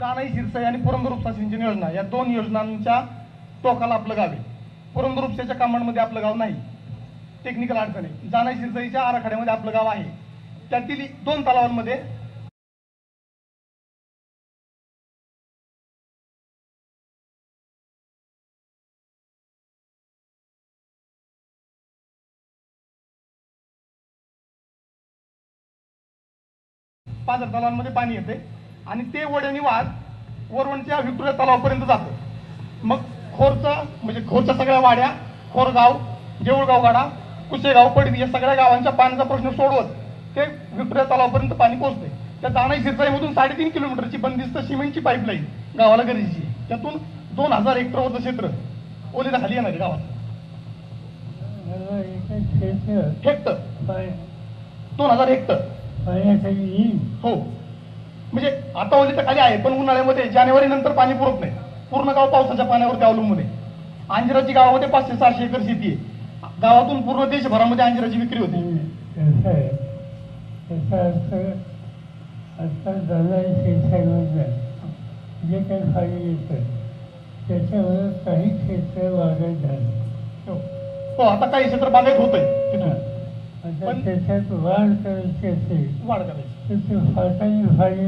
कानाई शिरसाई आणि पुरंदर उपसा सिंचन योजना या दोन योजनांच्या टोकाला आपलं गाव आहे. पुरंदर उपसाच्या कामांमध्ये आपलं गाव नाही. टेक्निकल अडचणी जानाई शिरसाईच्या आराखड्यामध्ये आपलं गाव आहे. त्यातील दोन तलावांमध्ये पाच तलावांमध्ये पाणी येते आणि ते वड्यानी वाहत वरवणच्या व्हिक्टोरिया तलावापर्यंत जातं. मग खोरचा म्हणजे खोरच्या सगळ्या वाड्या खोरगाव जेऊळगाव गाडा कुशेगाव पडवी या सगळ्या गावांच्या पाण्याचा प्रश्न सोडवत ते व्हिक्टोरिया तलावापर्यंत पाणी पोहोचते. त्या दाणाई शिरसाईमधून साडेतीन किलोमीटरची बंदिस्त सिमेंटची पाईपलाईन गावाला गरजेची त्यातून दोन हजार हेक्टरवरचं क्षेत्र ओलीला खाली येणार आहे गावात. हेक्टर. दोन हजार हेक्टर. हो. म्हणजे आता ओली तर खाली आहे पण उन्हाळ्यामध्ये जानेवारी नंतर पाणी पुरत नाही. पूर्ण गाव पावसाच्या पाण्यावरती अवलंबून आहे. अंजिराची गावामध्ये पाचशे सहाशे एकर शेती आहे. गावातून पूर्ण देशभरामध्ये अंजिराची विक्री होते. आता शेतकऱ्यांना जे काही पाणी येतं. त्याच्यावर काही क्षेत्र झालं हो. हो आता काही क्षेत्र बागायत होत आहे पण- त्याच्यात वाढ करायची असेल वाढ करायची. तर ते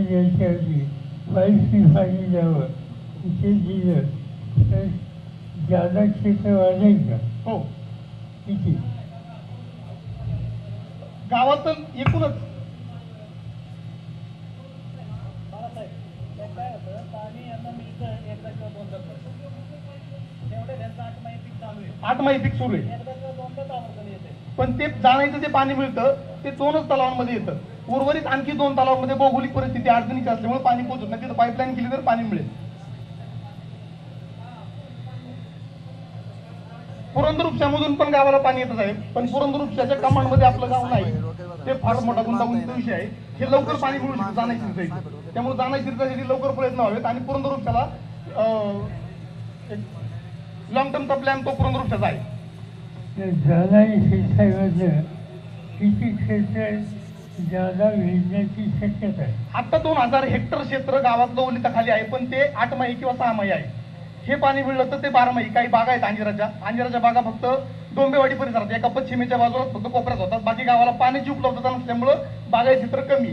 द्यायची आधी द्यावं. ते दिलं. तर जादा क्षेत्र वाढेल का? हो. किती? गावातून एकूणच. आठ माही पीक सुरू आहे. पण ते जाण्याचं जे पाणी मिळतं ते दोनच तलावांमध्ये येतं. उर्वरित आणखी दोन तलावांमध्ये भौगोलिक परिस्थिती अडचणीची असल्यामुळे पाणी पोहोचत नाही. तिथं पाईपलाईन केली तर पाणी मिळेल. पुरंदर उपशामधून पण गावाला पाणी येतच आहे पण पुरंदर उपशाच्या कमांडमध्ये आपलं गाव नाही. ते फार मोठा गुंतागुंतीचा विषय आहे. हे लवकर पाणी मिळू शकतं जाण्या त्यामुळे जाण्या लवकर प्रयत्न व्हावेत आणि पुरंदर उपशाला लॉंग टर्मचा प्लॅन तो पुरंदर उपशाचा आहे. जाणारी शेतकऱ्यामधलं किती क्षेत्र जादा विजण्याची शक्यता आहे. आता दोन हजार हेक्टर क्षेत्र गावातलं ओलिताखाली आहे पण ते आठ माही किंवा सहा माही आहे. हे पाणी मिळलं तर ते बारा माही. काही बागा आहेत अंजिराच्या. अंजिराच्या बागा फक्त डोंबेवाडी परिसरात. एका पश्चिमेच्या बाजूला फक्त कोपऱ्यात होतात. बाकी गावाला पाण्याची उपलब्धता नसल्यामुळं बागायत क्षेत्र कमी.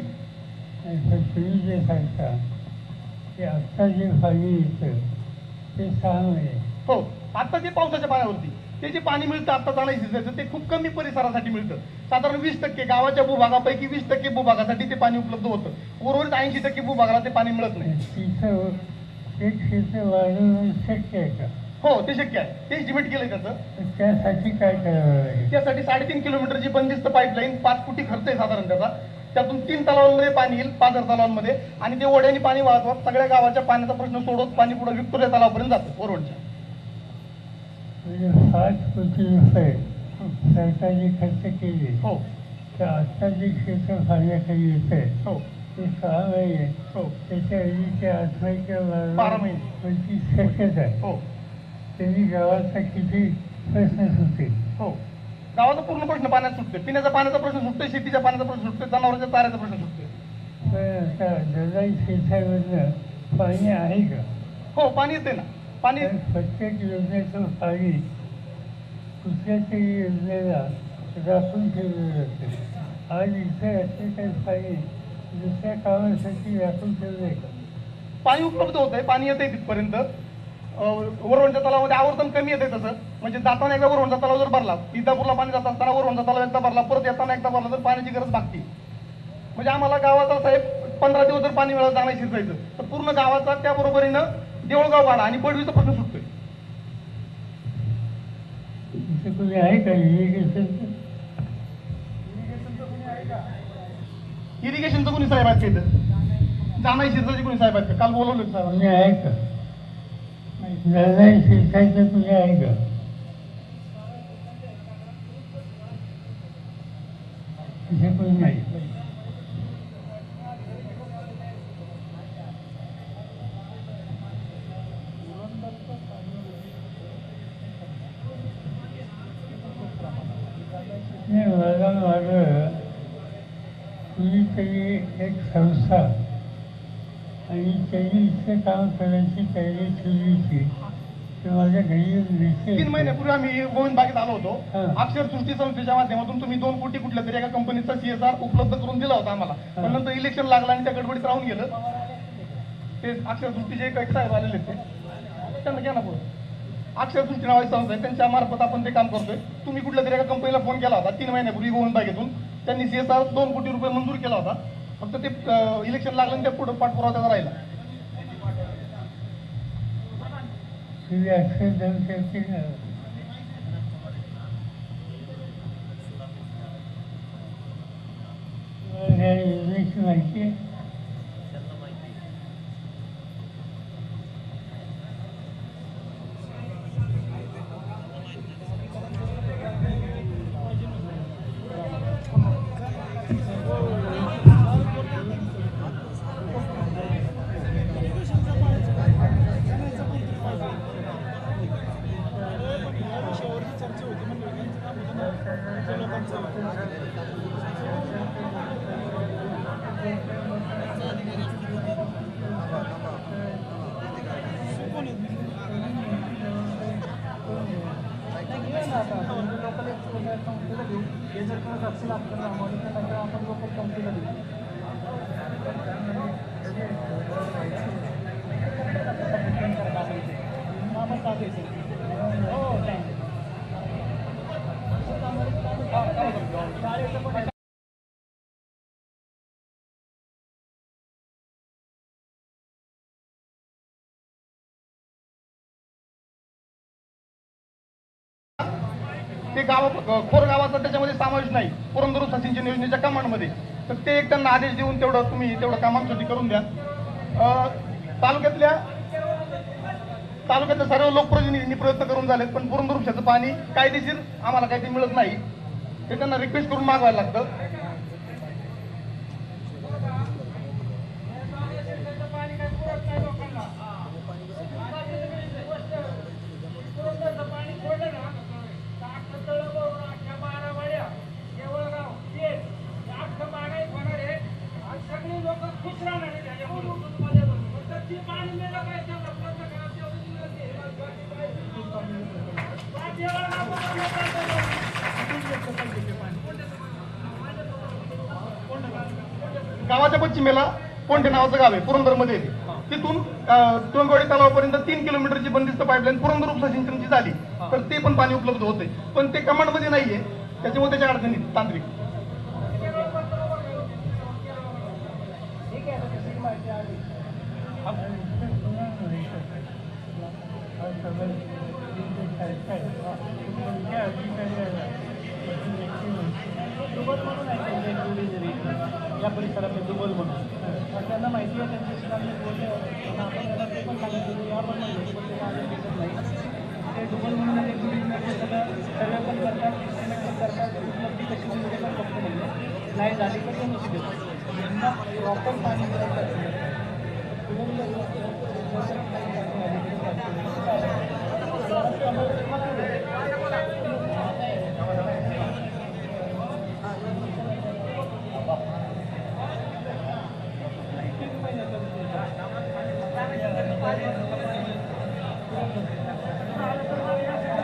तुम्ही जे सांगता ते आत्ता जे पाणी येतं ते सहा महिने हो. आता जे पावसाच्या पाण्यावरती. ते जे पाणी मिळतं आता जाणं शिजायचं ते खूप कमी परिसरासाठी मिळतं. साधारण वीस टक्के गावाच्या भूभागापैकी वीस टक्के भूभागासाठी ते पाणी उपलब्ध होतं. उर्वरित ऐंशी टक्के भूभागाला ते पाणी मिळत नाही. हो ते शक्य आहे. ते एस्टिमेट केलंय त्याचं. त्यासाठी काय करावं त्यासाठी साडेतीन किलोमीटरची बंदिस्त पाईपलाईन पाच कोटी खर्च आहे साधारण त्याचा. त्यातून तीन तलावांमध्ये पाणी येईल पाझर तलावांमध्ये. आणि ते ओढ्याने पाणी वाहत. सगळ्या गावाच्या पाण्याचा प्रश्न सोडवत पाणी पुढे विक्टोरिया तलावापर्यंत जातं ओरवणच्या म्हणजे पाच कोटी रुपये सरकारने खर्च केले. हो. तर आत्ता जे क्षेत्र पाण्याखाली येत आहे हो. ते सहा महिने हो. त्याच्या आधीच्या आत्महत्या बारा महिने. म्हणजे शक्यता आहे. हो. त्यांनी गावाचा किती प्रश्न सुटेल हो. गावाचा पूर्ण प्रश्न पाण्यात सुटते. पिण्याच्या पाण्याचा प्रश्न सुटतोय शेतीच्या पाण्याचा प्रश्न सुटतोय जनावरांच्या चाऱ्याचा प्रश्न सुटतोय पण आता दलाई शेतामधनं पाणी आहे का? हो पाणी येते ना. पाणी प्रत्येक योजनेचं पाणी कुठल्या तरी योजनेला राखून ठेवलं जातं आज इथे असे काही पाणी दुसऱ्या कामासाठी राखून ठेवलं का? पाणी उपलब्ध होत आहे पाणी येते तिथपर्यंत. वरवणच्या तलावामध्ये आवर्तन कमी येते तसं. म्हणजे जाताना एकदा वरवणचा तलाव जर भरला इंदापूरला पाणी जात असताना वरवणचा तलाव एकदा भरला परत येताना एकदा भरला तर पाण्याची गरज भागते. म्हणजे आम्हाला गावाचा साहेब पंधरा दिवस जर पाणी मिळत जाणं शिरसायचं तर पूर्ण गावाचा त्या बरोबरीनं देऊळगाव वाडा आणि पडवीचा प्रश्न सुटतोय. कोणी आहे का? इरिगेशनचं इरिगेशनचं कोणी साहेब आहेत का इथं? जाणं शिरसायचे कोणी साहेब आहेत का? काल बोलवलं साहेब कोणी आहे का? दलाई शेताचं कोणी आहे का? कोणी नाही, मला माझं कुणीतरी एक संस्था आणि इतके काम करायची तयारी ठेवली होती. माझ्या घरी तीन महिन्यापूर्वी आम्ही गोविंद बागेत आलो होतो. हा. अक्षर सृष्टी संस्थेच्या माध्यमातून तुम्ही दोन कोटी कुठल्या तरी एका कंपनीचा सीएसआर उपलब्ध करून दिला होता आम्हाला. पण नंतर इलेक्शन लागलं आणि त्या गडबडीत राहून गेलं. ते अक्षर सृष्टीचे एक एक साहेब आलेले ते त्यांना घ्या ना पुढे अक्षर सृष्टी नावाची संस्था आहे. त्यांच्या मार्फत आपण ते काम करतोय. तुम्ही कुठल्या तरी एका कंपनीला फोन केला होता. तीन महिन्यापूर्वी गोविंद बागेतून. त्यांनी सीएसआर दोन कोटी रुपये मंजूर केला होता. फक्त ते इलेक्शन लागलं आणि त्या पुढे पाठपुरावा त्याचा राहिला. तुम्ही अक्षर देऊ शकते का तुम्हाला या योजनेची माहिती आहे ते गाव खोर गावाचा त्याच्यामध्ये समावेश नाही. पुरंदर सिंचन योजनेच्या कमांडमध्ये. तर ते एक त्यांना आदेश देऊन तेवढं तुम्ही तेवढं कामांसाठी करून द्या. तालुक्यातल्या तालुक्यातल्या सर्व लोकप्रतिनिधींनी प्रयत्न करून झालेत पण पुरंदर पाणी कायदेशीर आम्हाला काही ते मिळत नाही. ते त्यांना रिक्वेस्ट करून मागवायला लागतं सगळे लोक खुश राहणार आहे त्याच्यामुळे ती पाणी मिळालं काय तेवढा प्रयत्न करा तेवढं दिलं ते. बाकी एवढं नको गावाच्या पश्चिमेला कोंढे नावाचं गाव आहे पुरंदरमध्ये येते तिथून टोंगवाडी तलावापर्यंत तीन किलोमीटरची बंदिस्त पाईपलाईन पुरंदर उपसा सिंचनची झाली तर ते पण पाणी उपलब्ध होते पण ते कमांडमध्ये नाहीये. त्याच्यामुळे त्याच्या अडचणी तांत्रिक दुबल म्हणून आहे त्यांच्या एक जोडी जरी जिल्हा परिसरातले दुबल म्हणून. तर त्यांना माहिती आहे त्यांच्याशी आम्ही बोलले आपण त्यांना ते पण सांगितलं या पण नाही ते आले नाही. ते डुबल म्हणून आहे, एक जोडी सगळं पण करतात estimate पण करतात उपलब्धी कशी होईल पण फक्त नाही. नाही झाली तर ते नशी देतात प्रॉपर पाणी मिळत Thank you.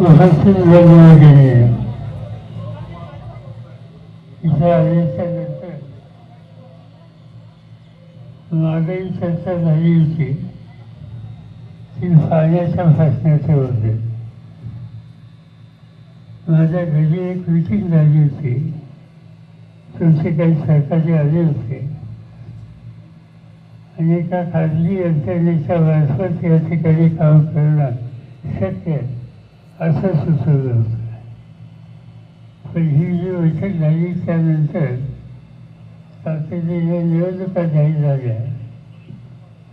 उपस्थित वेगवेगळे गेले इथे आल्याच्यानंतर मागही चर्चा झाली होती ती पाण्याच्या प्रश्नाचे होते माझ्या घरी एक मिटिंग झाली होती. तुमचे काही सरकारचे आले होते. आणि एका खाजगी यंत्रणेच्या मार्फत या ठिकाणी काम करणं शक्य. असं सुचवलं होतं. पण ही जी बैठक झाली त्यानंतर तातडीने निवडणुका जाहीर झाल्या.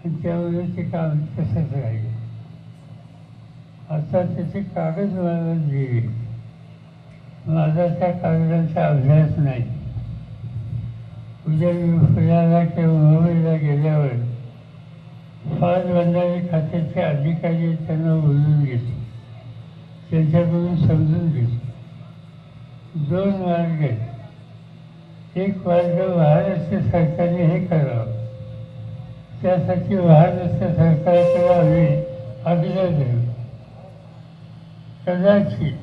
आणि त्यामुळे ते काम तसंच राहिले. आता त्याचे कागद मला दिले माझा त्या कागदांचा अभ्यास नाही. उद्या मी पुण्याला किंवा मुंबईला गेल्यावर फार बंधारे खात्याचे अधिकारी त्यांना बोलून घेतले. त्यांच्याकडून समजून घेतले. दोन मार्ग एक मार्ग महाराष्ट्र सरकारने हे करावं. त्यासाठी महाराष्ट्र सरकारकडे आम्ही आग्रह धरू कदाचित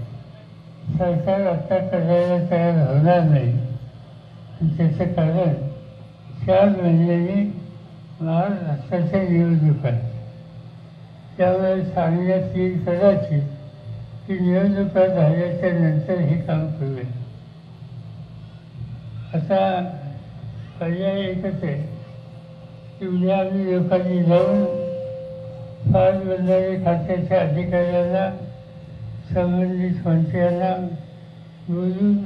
सरकार आता करायला तयार होणार नाही. त्याचं कारण चार महिन्यांनी महाराष्ट्राच्या निवडणुका आहेत त्यामुळे सांगण्यात येईल कदाचित की निवडणुका झाल्याच्यानंतर हे काम करूया आता पर्याय एकच आहे की उद्या आम्ही लोकांनी जाऊन फार बंधारे खात्याच्या अधिकाऱ्यांना संबंधित मंत्र्यांना बोलून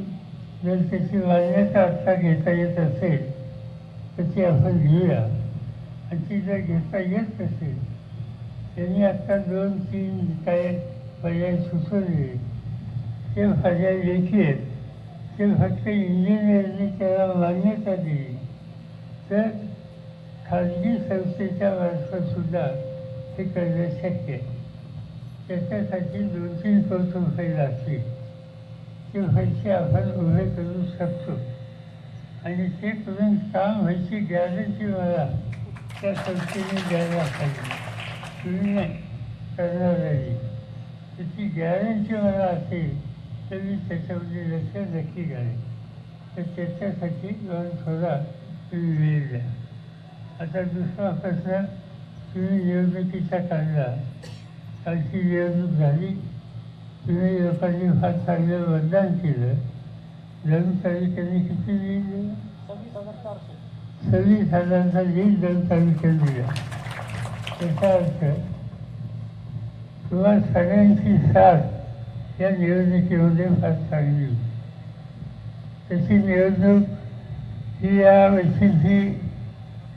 जर त्याची मान्यता आत्ता घेता येत असेल तर ती आपण घेऊया. आणि ती जर घेता येत नसेल त्यांनी आत्ता दोन तीन काय पर्याय सुचवले. ते पर्याय लेखी आहेत ते फक्त इंजिनियरने त्याला मान्यता दिली. तर खाजगी संस्थेच्या मार्फतसुद्धा ते करणं शक्य आहे. त्याच्यासाठी दोन तीन कौतुक रुपये लागतील. ते पैसे आपण उभे करू शकतो. आणि ते करून काम व्हायची गॅरंटी मला त्या संस्थेने द्यायला पाहिजे. तुम्ही नाही करणारी त्याची गॅरंटी मला असेल तर मी त्याच्यामध्ये लक्ष नक्की घालेन. तर त्याच्यासाठी दोन थोडा तुम्ही वेळ द्या. आता दुसरा प्रश्न तुम्ही निवडणुकीचा काढला. कालची निवडणूक झाली. तुम्ही लोकांनी फार चांगलं मतदान केलं. दोन तारखेने किती लीड दिलं सव्वीस हजारचा चारशे सव्वीस हजाराचा लीड दोन दिला. त्याचा अर्थ किंवा सगळ्यांची साथ या निवडणुकीमध्ये फार चांगली होती. त्याची निवडणूक ही या वर्षीची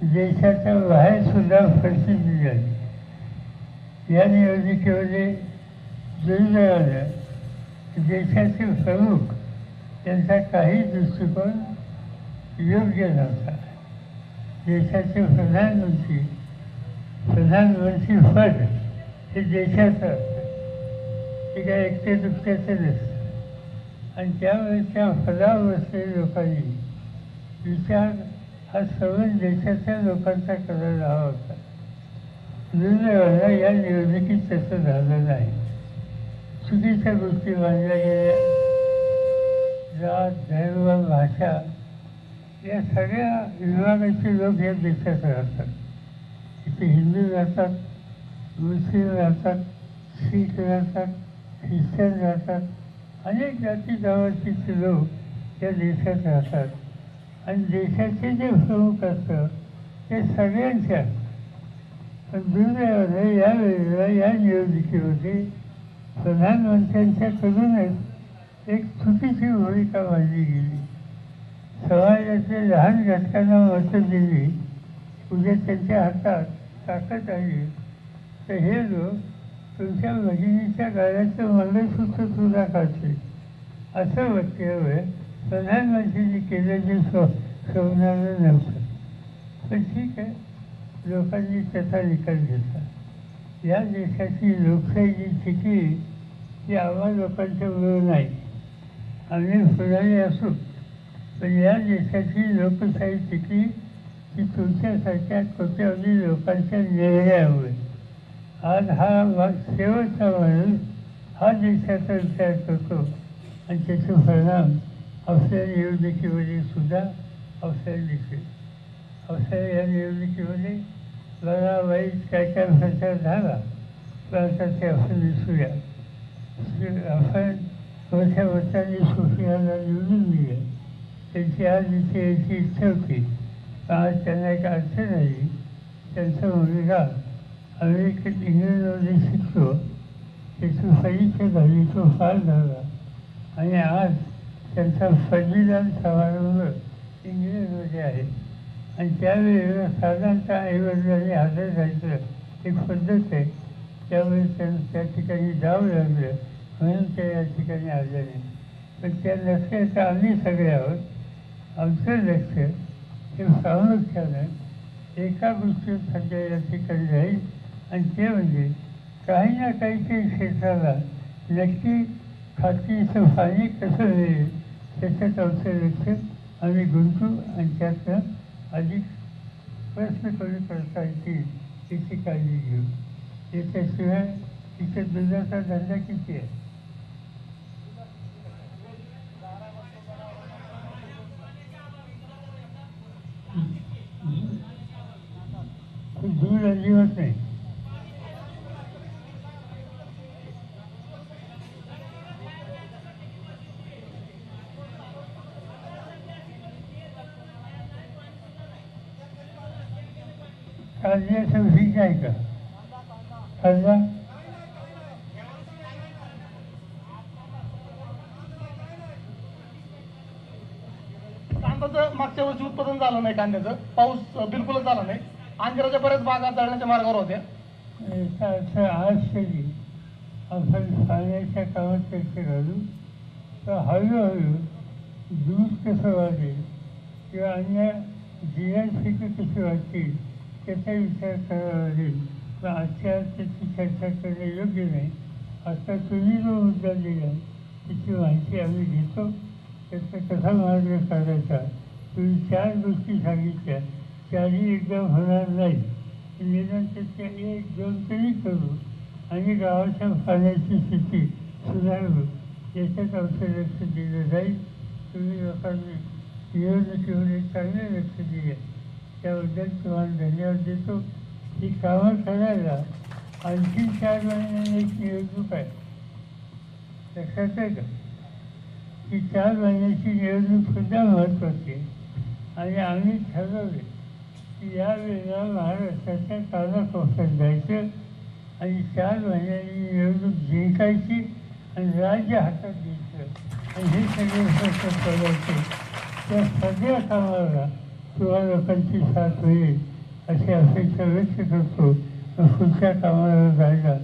देशाच्या बाहेरसुद्धा प्रसिद्धी झाली. या निवडणुकीमध्ये दुर्दैवानं देशाचे प्रमुख यांचा काही दृष्टिकोन योग्य नव्हता. देशाचे प्रधानमंत्री प्रधानमंत्री पद हे देशाचं असतं. ते काय एकटे दुसऱ्याचं नसतं. आणि त्यामुळे त्या पदावर बसलेल्या लोकांनी विचार हा सर्व देशाच्या लोकांचा करायला हवा होता. दुर्दैवानं या निवडणुकीत तसं झालं नाही. चुकीच्या गोष्टी मानल्या गेल्या जात धर्म भाषा या सगळ्या विभागाचे लोक या देशात राहतात. इथे हिंदू राहतात मुस्लिम राहतात शीख राहतात ख्रिश्चन राहतात. अनेक जाती जमातीचे लोक या देशात राहतात. आणि देशाचे जे प्रमुख असतं ते सगळ्यांच्या पण दुर्दैवाने यावेळेला या निवडणुकीमध्ये प्रधानमंत्र्यांच्याकडूनच एक चुकीची भूमिका मांडली गेली. समाजाच्या लहान घटकांना मतं दिली. उद्या त्यांच्या हातात ताकद आली तर हे लोक तुमच्या भगिनीच्या गाड्याचं मंगळसूत्र सुद्धा काढते असं वक्तव्य प्रधानमंत्र्यांनी केलेलं स्व सोडणारं नव्हतं. पण ठीक आहे. लोकांनी त्याचा निकाल घेतला. या देशाची लोकशाही जी टिकली ती आम्हा लोकांच्या बरोबर नाही. आम्ही फुलाने असू. पण या देशाची लोकशाही टिकली ही तुमच्यासारख्या कोट्यावधी लोकांच्या निर्णयामुळे. आज हा भाग शेवटचा माणूस हा देशाचा विचार करतो. आणि त्याचे परिणाम अवसर निवडणुकीमध्ये सुद्धा अवसर दिसेल. अवसर या निवडणुकीमध्ये बरा वाईट काय काय प्रचार झाला तर आता ते आपण विसरूया. आपण मोठ्या मतांनी सोफियाला निवडून दिले. त्यांची आज इथे यायची इच्छा होती. आज त्यांना एक अडचण आली. त्यांचा मुलगा अमेरिकेत इंग्लंडमध्ये शिकतो. त्याची परीक्षा झाली तो फार झाला. आणि आज त्यांचा पदवीदान समारंभ इंग्लंडमध्ये आहे. आणि त्यावेळेला साधारणतः आईवडिलांनी हजर जायचं एक पद्धत आहे. त्यामुळे त्यांना त्या ठिकाणी जावं लागलं म्हणून ते या ठिकाणी आले नाही पण त्या लक्ष्याचं आम्ही सगळे आहोत. आमचं लक्ष हे प्रामुख्यानं एका गोष्टीवर सध्या या ठिकाणी राहील. आणि ते म्हणजे काही ना काहीतरी क्षेत्राला नक्की खात्रीचं पाणी कसं मिळेल त्याच्यात आमचं लक्ष आम्ही गुंतू आणि त्यातनं अधिक प्रश्न करून करता येतील याची काळजी घेऊ. याच्याशिवाय तिथे दुधाचा धंदा किती आहे? दूध अजिबात नाही. कांद्याचं पीक आहे का? कांद्याचं मागच्या वर्षी उत्पादन झालं नाही कांद्याचं. पाऊस बिलकुलच झाला नाही. अंजिराच्या बऱ्याच बागा जळण्याच्या मार्गावर होत्या. याचा अर्थ आज तरी आपण पाण्याच्या कामात घालू. तर हळूहळू दूध कसं वाढेल किंवा अन्य जीवनशैली कशी वाढतील त्याचा विचार करावा लागेल पण आजच्या त्याची चर्चा करणे योग्य नाही. आता तुम्ही जो मुद्दा दिला त्याची माहिती आम्ही घेतो. त्याचा कसा मार्ग काढायचा? तुम्ही चार गोष्टी सांगितल्या. चारही एकदम होणार नाही. निदान त्याच्या एक दोन तरी करू. आणि गावाच्या पाण्याची स्थिती सुधारू. याच्यात आमचं लक्ष दिलं जाईल. तुम्ही लोकांनी निवडणुकीमध्ये चांगले लक्ष दिले. त्याबद्दल तुम्हाला धन्यवाद देतो. ही कामं करायला आणखी चार महिन्यांनी एक निवडणूक आहे. लक्षात आहे का? की चार महिन्याची निवडणूकसुद्धा महत्त्वाची आहे. आणि आम्ही ठरवले की यावेळेला महाराष्ट्राच्या कानाकोपऱ्यात जायचं आणि चार महिन्यांनी निवडणूक जिंकायची आणि राज्य हातात घ्यायचं. आणि हे सगळे प्रश्न त्या सगळ्या कामाला किंवा लोकांची साथ होईल अशी अपेक्षा व्यक्त करतो. पुढच्या कामाला जायला